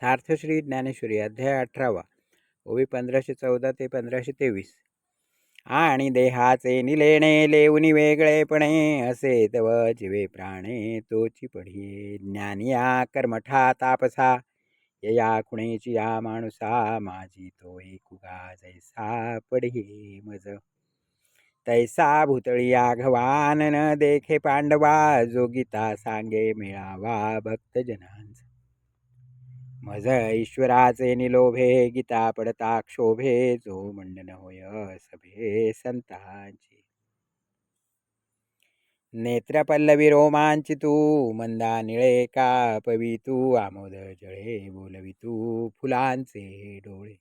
सार्थश्री ज्ञानेश्वरी अध्याय अठरावा. ओवी पंधराशे चौदा ते पंधराशे तेवीस. आणि देहाचे निलेणे लेऊनी वेगळेपणे असे तव जिवे प्राणे तोची पढिये ज्ञानिया कर्मठा तापसा यया कुणेची या माणुसा माझी तो एकुगा जैसा पढिये मज. तैसा भूतळी घवान न देखे पांडवा जोगिता सांगे मिळावा भक्तजनांचा मज ईश्वराचे निलोभे गीता पडता क्षोभे जो मंडन होय सभे संतांची. नेत्र पल्लवी रोमांची तू मंदा निळे का पवी तू आमोद जळे बोलवी तू फुलांचे डोळे.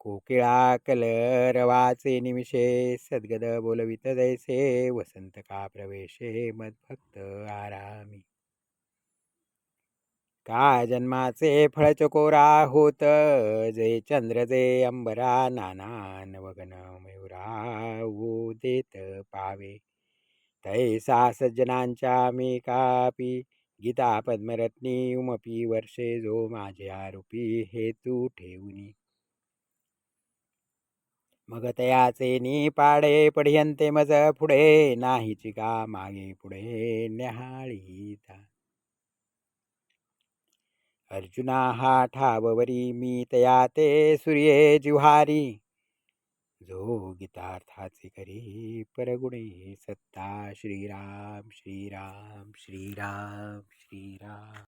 कोकिळा कलरवाचे निमिषे सद्गद बोलवित जैसे वसंत का प्रवेशे मदभक्त आरामी. का जन्माचे फळ चकोरा होत? जे चंद्र जे अंबरा नाना नवगन मयुरा वो देत पावे. तैसा सज्जनांच्या मी कापी गीता पद्मरत्नी उमपी वर्षे जो माझे आरोपी हेतू ठेवूनी. मग तयाचे नी पाडे पढियंते मज पुढे नाहीची का मागे पुढे न्याहाळीता. अर्जुना हा ठाववरी मी तया ते सूर्ये जिव्हारी. जो गीतार्थाचे करी परगुणे सत्ता श्रीराम श्रीराम श्रीराम श्रीराम.